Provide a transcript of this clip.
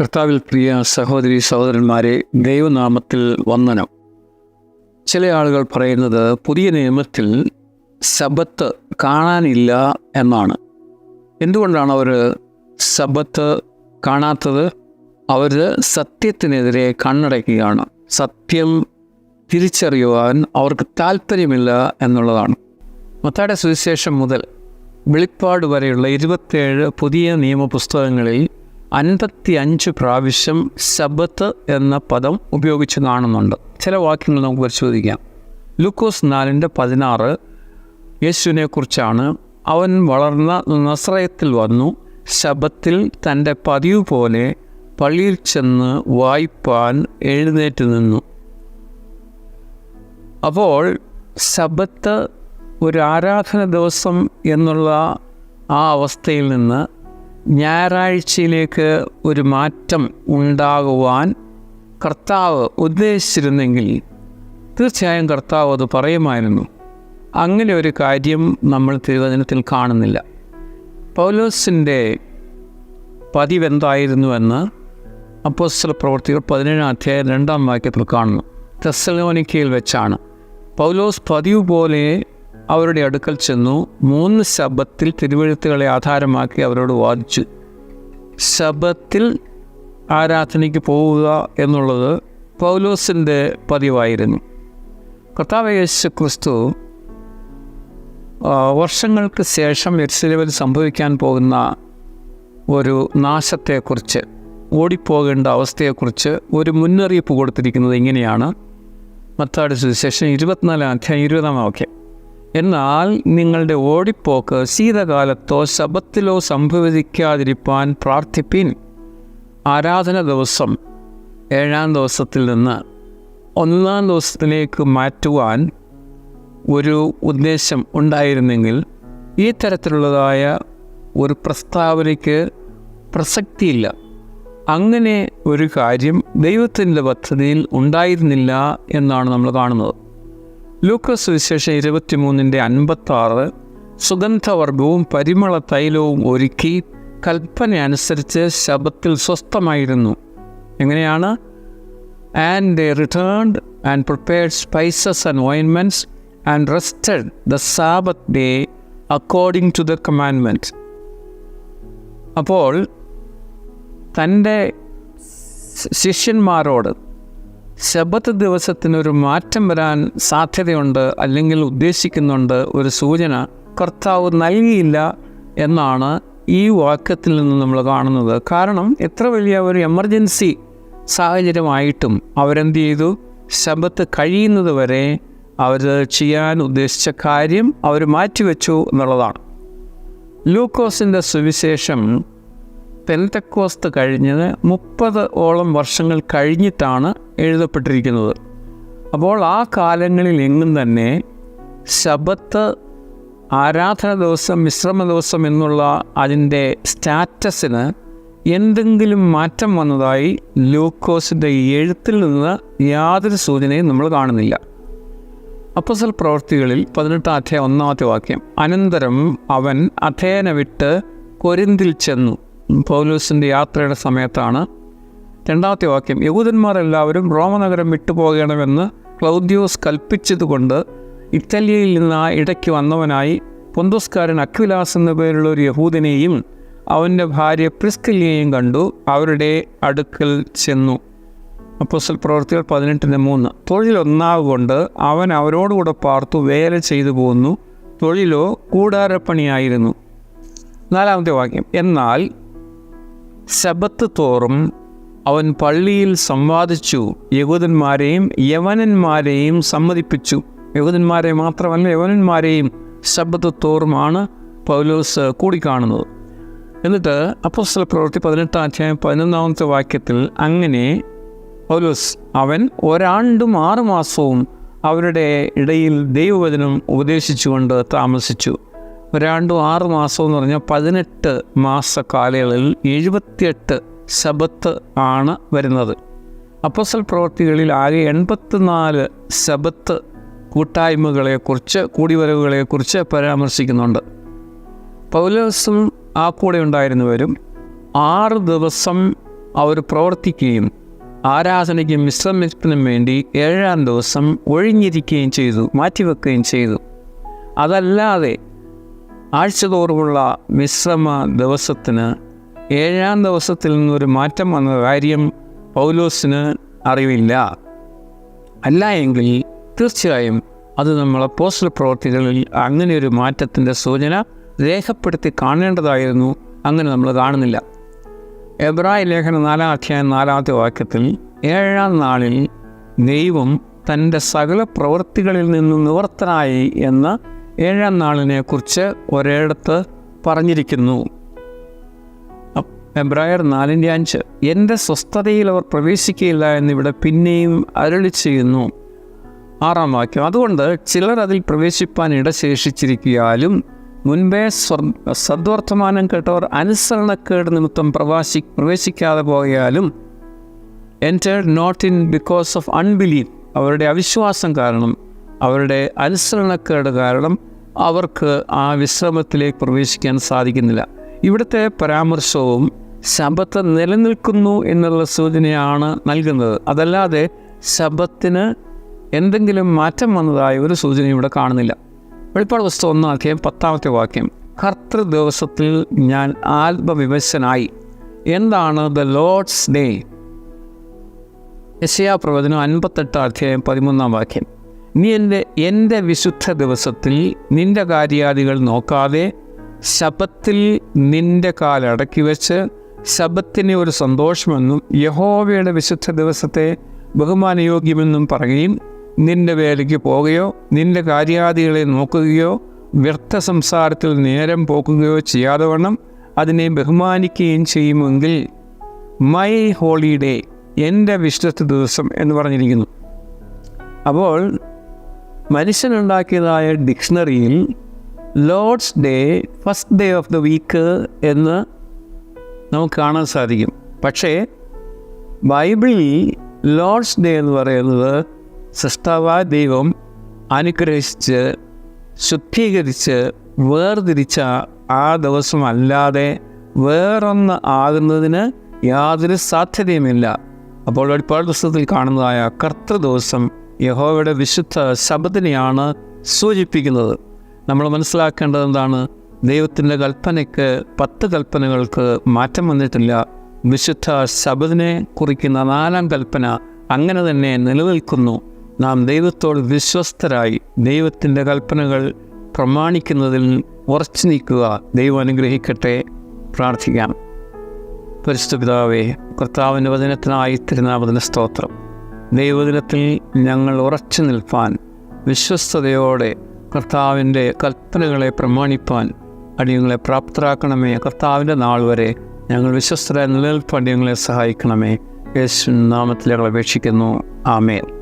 കർത്താവിൽ പ്രിയ സഹോദരി സഹോദരന്മാരെ ദൈവനാമത്തിൽ വന്ദനം. ചില ആളുകൾ പറയുന്നത് പുതിയ നിയമത്തിൽ സബത്ത് കാണാനില്ല എന്നാണ്. എന്തുകൊണ്ടാണ് അവർ സബത്ത് കാണാത്തത്? അവർ സത്യത്തിനെതിരെ കണ്ണടയ്ക്കുകയാണ്. സത്യം തിരിച്ചറിയുവാൻ അവർക്ക് താല്പര്യമില്ല എന്നുള്ളതാണ്. മത്താടെ സുവിശേഷം മുതൽ വെളിപ്പാട് വരെയുള്ള ഇരുപത്തേഴ് പുതിയ നിയമപുസ്തകങ്ങളിൽ അൻപത്തി അഞ്ച് പ്രാവശ്യം ശബത്ത് എന്ന പദം ഉപയോഗിച്ച് കാണുന്നുണ്ട്. ചില വാക്യങ്ങൾ നമുക്ക് പരിശോധിക്കാം. ലൂക്കോസ് നാലിന്റെ പതിനാറ് യേശുവിനെക്കുറിച്ചാണ്. അവൻ വളർന്ന നസ്രയത്തിൽ വന്നു ശബത്തിൽ തന്റെ പതിവ് പോലെ പള്ളിയിൽ ചെന്ന് വായ്പാൻ എഴുന്നേറ്റ് നിന്നു. അപ്പോൾ ശബത്ത് ഒരു ആരാധന ദിവസം എന്നുള്ള ആ അവസ്ഥയിൽ നിന്ന് ഞായറാഴ്ചയിലേക്ക് ഒരു മാറ്റം ഉണ്ടാകുവാൻ കർത്താവ് ഉദ്ദേശിച്ചിരുന്നെങ്കിൽ തീർച്ചയായും കർത്താവ് അത് പറയുമായിരുന്നു. അങ്ങനെ ഒരു കാര്യം നമ്മൾ തിരുവചനത്തിൽ കാണുന്നില്ല. പൗലോസിന്റെ പതിവെന്തായിരുന്നുവെന്ന് അപ്പോസ്റ്റൽ പ്രവർത്തികൾ പതിനേഴാം അധ്യായം രണ്ടാം വാക്യത്തിൽ കാണുന്നു. തെസലോനിക്കയിൽ വെച്ചാണ്. പൗലോസ് പതിവ് പോലെ അവരുടെ അടുക്കൽ ചെന്നു. മൂന്ന് ശബത്തിൽ തിരുവഴുത്തുകളെ ആധാരമാക്കി അവരോട് വാദിച്ചു. ശബത്തിൽ ആരാധനയ്ക്ക് പോവുക എന്നുള്ളത് പൗലോസിന്റെ പതിവായിരുന്നു. കർത്താവ് യേശു ക്രിസ്തു വർഷങ്ങൾക്ക് ശേഷം എരിശിലവിൽ സംഭവിക്കാൻ പോകുന്ന ഒരു നാശത്തെക്കുറിച്ച് ഓടിപ്പോകേണ്ട അവസ്ഥയെക്കുറിച്ച് ഒരു മുന്നറിയിപ്പ് കൊടുത്തിരിക്കുന്നത് ഇങ്ങനെയാണ്. മത്താട് സുവിശേഷം ഇരുപത്തിനാലാം അധ്യായം ഇരുപതാം വാക്യം. എന്നാൽ നിങ്ങളുടെ ഓടിപ്പോക്ക് ശീതകാലത്തോ ശബത്തിലോ സംഭവിക്കാതിരിക്കാൻ പ്രാർത്ഥിപ്പിൻ. ആരാധന ദിവസം ഏഴാം ദിവസത്തിൽ നിന്ന് ഒന്നാം ദിവസത്തിലേക്ക് മാറ്റുവാൻ ഒരു ഉദ്ദേശം ഉണ്ടായിരുന്നെങ്കിൽ ഈ തരത്തിലുള്ളതായ ഒരു പ്രസ്താവനയ്ക്ക് പ്രസക്തിയില്ല. അങ്ങനെ ഒരു കാര്യം ദൈവത്തിന്റെ പദ്ധതിയിൽ ഉണ്ടായിരുന്നില്ല എന്നാണ് നമ്മൾ കാണുന്നത്. ലൂക്കോസ് വിശേഷം ഇരുപത്തിമൂന്നിന്റെ അൻപത്താറ്. സുഗന്ധവർഗവും പരിമള തൈലവും ഒരുക്കി കൽപ്പന അനുസരിച്ച് ശബത്തിൽ സ്വസ്ഥമായിരുന്നു. എങ്ങനെയാണ്? And they returned and prepared spices and ഓയിൻമെന്റ്സ് and rested the Sabbath day according to the കമാൻമെന്റ് അപ്പോൾ തന്റെ ശിഷ്യന്മാരോട് ശബത്ത് ദിവസത്തിനൊരു മാറ്റം വരാൻ സാധ്യതയുണ്ട് അല്ലെങ്കിൽ ഉദ്ദേശിക്കുന്നുണ്ട് ഒരു സൂചന കർത്താവ് നൽകിയില്ല എന്നാണ് ഈ വാക്യത്തിൽ നിന്ന് നമ്മൾ കാണുന്നത്. കാരണം എത്ര വലിയ ഒരു എമർജൻസി സാഹചര്യമായിട്ടും അവരെന്ത് ചെയ്തു? ശബത്ത് കഴിയുന്നത് വരെ അവർ ചെയ്യാൻ ഉദ്ദേശിച്ച കാര്യം അവർ മാറ്റിവെച്ചു എന്നുള്ളതാണ്. ലൂക്കോസിന്റെ സുവിശേഷം പെന്തക്കോസ്ത് കഴിഞ്ഞത് മുപ്പത് ഓളം വർഷങ്ങൾ കഴിഞ്ഞിട്ടാണ് എഴുതപ്പെട്ടിരിക്കുന്നത്. അപ്പോൾ ആ കാലങ്ങളിൽ എങ്ങും തന്നെ ശബത്ത് ആരാധന ദിവസം വിശ്രമ ദിവസം എന്നുള്ള അതിന്റെ സ്റ്റാറ്റസിന് എന്തെങ്കിലും മാറ്റം വന്നതായി ലൂക്കോസിന്റെ എഴുത്തിൽ നിന്ന് യാതൊരു സൂചനയും നമ്മൾ കാണുന്നില്ല. അപ്പസൽ പ്രവൃത്തികളിൽ പതിനെട്ടാം അധ്യായ ഒന്നാമത്തെ വാക്യം അനന്തരം അവൻ അഥേന വിട്ട് കൊരിന്തിൽ ചെന്നു. പൗലൂസിന്റെ യാത്രയുടെ സമയത്താണ് രണ്ടാമത്തെ വാക്യം യഹൂദന്മാരെല്ലാവരും റോമനഗരം വിട്ടുപോകണമെന്ന് ക്ലൗദ്യോസ് കൽപ്പിച്ചതുകൊണ്ട് ഇറ്റലിയയിൽ നിന്ന് ആ ഇടയ്ക്ക് വന്നവനായി പൊന്തോസ്കാരൻ അക്വിലാസ് എന്ന പേരുള്ള ഒരു യഹൂദനെയും അവന്റെ ഭാര്യ പ്രിസ്കലിയെയും കണ്ടു അവരുടെ അടുക്കൽ ചെന്നു. അപ്പോസ്റ്റൽ പ്രവർത്തികൾ പതിനെട്ടിന് മൂന്ന് തൊഴിലൊന്നാവുകൊണ്ട് അവൻ അവരോടുകൂടെ പാർത്തു വേല ചെയ്തു പോന്നു തൊഴിലോ കൂടാരപ്പണിയായിരുന്നു. നാലാമത്തെ വാക്യം എന്നാൽ ശബത്ത് തോറും അവൻ പള്ളിയിൽ സംവാദിച്ചു. യഹൂദന്മാരെയും യവനന്മാരെയും സമ്മതിപ്പിച്ചു. യഹൂദന്മാരെ മാത്രമല്ല യവനന്മാരെയും ശബത്ത് തോറുമാണ് പൗലോസ് കൂടിക്കാണുന്നത്. എന്നിട്ട് അപ്പോസ്തല പ്രവൃത്തി പതിനെട്ടാം അധ്യായം പതിനൊന്നാമത്തെ വാക്യത്തിൽ അങ്ങനെ പൗലോസ് അവൻ ഒരാണ്ടും ആറുമാസവും അവരുടെ ഇടയിൽ ദൈവവചനം ഉപദേശിച്ചുകൊണ്ട് താമസിച്ചു. ഒരാണ്ടും ആറ് മാസം എന്ന് പറഞ്ഞാൽ പതിനെട്ട് മാസ കാലയളവിൽ എഴുപത്തിയെട്ട് ശബത്ത് ആണ് വരുന്നത്. അപ്പസൽ പ്രവൃത്തികളിൽ ആകെ എൺപത്തിനാല് ശബത്ത് കൂട്ടായ്മകളെക്കുറിച്ച് കൂടിവരവുകളെക്കുറിച്ച് പരാമർശിക്കുന്നുണ്ട്. പൗലോസും ആ കൂടെ ഉണ്ടായിരുന്നവരും ആറ് ദിവസം അവർ പ്രവർത്തിക്കുകയും ആരാധനയ്ക്കും വിശ്രമിപ്പിനും വേണ്ടി ഏഴാം ദിവസം ഒഴിഞ്ഞിരിക്കുകയും ചെയ്തു മാറ്റിവെക്കുകയും ചെയ്തു. അതല്ലാതെ ആഴ്ചതോറുമുള്ള വിശ്രമ ദിവസത്തിന് ഏഴാം ദിവസത്തിൽ നിന്നൊരു മാറ്റം വന്ന കാര്യം പൗലോസിന് അറിവില്ല. അല്ല എങ്കിൽ തീർച്ചയായും അത് നമ്മളെ പോസ്റ്റൽ പ്രവർത്തികളിൽ അങ്ങനെ ഒരു മാറ്റത്തിന്റെ സൂചന രേഖപ്പെടുത്തി കാണേണ്ടതായിരുന്നു. അങ്ങനെ നമ്മൾ കാണുന്നില്ല. എബ്രായ ലേഖന നാലാം അധ്യായം നാലാമത്തെ വാക്യത്തിൽ ഏഴാം നാളിൽ ദൈവം തന്റെ സകല പ്രവൃത്തികളിൽ നിന്നും നിവർത്തനായി എന്ന ഏഴാം നാളിനെ കുറിച്ച് ഒരിടത്ത് പറഞ്ഞിരിക്കുന്നു. എബ്രായർ നാലിന്റെ അഞ്ച്. എന്റെ സ്വസ്ഥതയിൽ അവർ പ്രവേശിക്കുകയില്ല എന്നിവിടെ പിന്നെയും അരളി ചെയ്യുന്നു. ആറാം വാക്യം. അതുകൊണ്ട് ചിലർ അതിൽ പ്രവേശിപ്പാൻ ഇടശേഷിച്ചിരിക്കാലും മുൻപേ സ്വർ സദ്വർത്തമാനം കേട്ടവർ അനുസരണക്കേട് നിമിത്തം പ്രവാസി പ്രവേശിക്കാതെ പോയാലും entered not in because of unbelief അവരുടെ അവിശ്വാസം കാരണം. അവരുടെ അനുസരണക്കേട് കാരണം അവർക്ക് ആ വിശ്രമത്തിലേക്ക് പ്രവേശിക്കാൻ സാധിക്കുന്നില്ല. ഇവിടുത്തെ പരാമർശവും ശബത്ത് നിലനിൽക്കുന്നു എന്നുള്ള സൂചനയാണ് നൽകുന്നത്. അതല്ലാതെ ശബത്തിന് എന്തെങ്കിലും മാറ്റം വന്നതായ ഒരു സൂചന ഇവിടെ കാണുന്നില്ല. വെളിപ്പാട് പുസ്തകം ഒന്നാക്കിയം പത്താമത്തെ വാക്യം. കർത്തൃ ദിവസത്തിൽ ഞാൻ ആത്മവിവശനായി എന്താണ് ദ ലോഡ്സ് ഡേ യശയാ പ്രവചനം അൻപത്തെട്ട് അധ്യായം പതിമൂന്നാം വാക്യം. നീ എന്റെ എന്റെ വിശുദ്ധ ദിവസത്തിൽ നിന്റെ കാര്യാദികൾ നോക്കാതെ ശബത്തിൽ നിന്റെ കാലടക്കി വെച്ച് ശബത്തിനെ ഒരു സന്തോഷമെന്നും യഹോവയുടെ വിശുദ്ധ ദിവസത്തെ ബഹുമാനയോഗ്യമെന്നും പറയുകയും നിന്റെ വേലയ്ക്ക് പോകുകയോ നിന്റെ കാര്യാദികളെ നോക്കുകയോ വ്യർത്ഥ സംസാരത്തിൽ നേരം പോക്കുകയോ ചെയ്യാതെ വണ്ണം അതിനെ ബഹുമാനിക്കുകയും ചെയ്യുമെങ്കിൽ മൈ ഹോളിഡേ എന്റെ വിശുദ്ധ ദിവസം എന്ന് പറഞ്ഞിരിക്കുന്നു. അപ്പോൾ മനുഷ്യനുണ്ടാക്കിയതായ ഡിക്ഷണറിയിൽ Lord's day first day of the week എന്ന് നമുക്ക് കാണാൻ സാധിക്കും. പക്ഷേ ബൈബിളിൽ ലോഡ്സ് ഡേ എന്ന് പറയുന്നത് സൃഷ്ടാവായ ദൈവം അനുഗ്രഹിച്ച് ശുദ്ധീകരിച്ച് വേർതിരിച്ച ആ ദിവസമല്ലാതെ വേറൊന്ന് ആകുന്നതിന് യാതൊരു സാധ്യതയുമില്ല. അപ്പോൾ വെളിപ്പാട് ദിവസത്തിൽ കാണുന്നതായ കർത്തൃ ദിവസം യഹോവയുടെ വിശുദ്ധ ശബദിനെയാണ് സൂചിപ്പിക്കുന്നത്. നമ്മൾ മനസ്സിലാക്കേണ്ടത് എന്താണ്? ദൈവത്തിന്റെ കൽപ്പനയ്ക്ക് പത്ത് കൽപ്പനകൾക്ക് മാറ്റം വന്നിട്ടില്ല. വിശുദ്ധ ശബദിനെ കുറിക്കുന്ന നാലാം കൽപ്പന അങ്ങനെ തന്നെ നിലനിൽക്കുന്നു. നാം ദൈവത്തോട് വിശ്വസ്തരായി ദൈവത്തിന്റെ കൽപ്പനകൾ പ്രമാണിക്കുന്നതിൽ ഉറച്ചു നിൽക്കുക ദൈവം അനുഗ്രഹിക്കട്ടെ. പ്രാർത്ഥിക്കാം. പരിശുദ്ധ പിതാവേ കർത്താവിന്റെ വചനത്തിനായി തിരുനാമതിന് സ്തോത്രം. ദൈവദിനത്തിൽ ഞങ്ങൾ ഉറച്ചു നിൽപ്പാൻ വിശ്വസ്തയോടെ കർത്താവിന്റെ കൽപ്പനകളെ പ്രമാണിപ്പാൻ അടിയങ്ങളെ പ്രാപ്തരാക്കണമേ. കർത്താവിന്റെ നാൾ വരെ ഞങ്ങൾ വിശ്വസ്തരായ നിലനിൽപ്പ് അടിയങ്ങളെ സഹായിക്കണമേ. യേശു നാമത്തിൽ ഞങ്ങൾ അപേക്ഷിക്കുന്നു. ആമേൻ.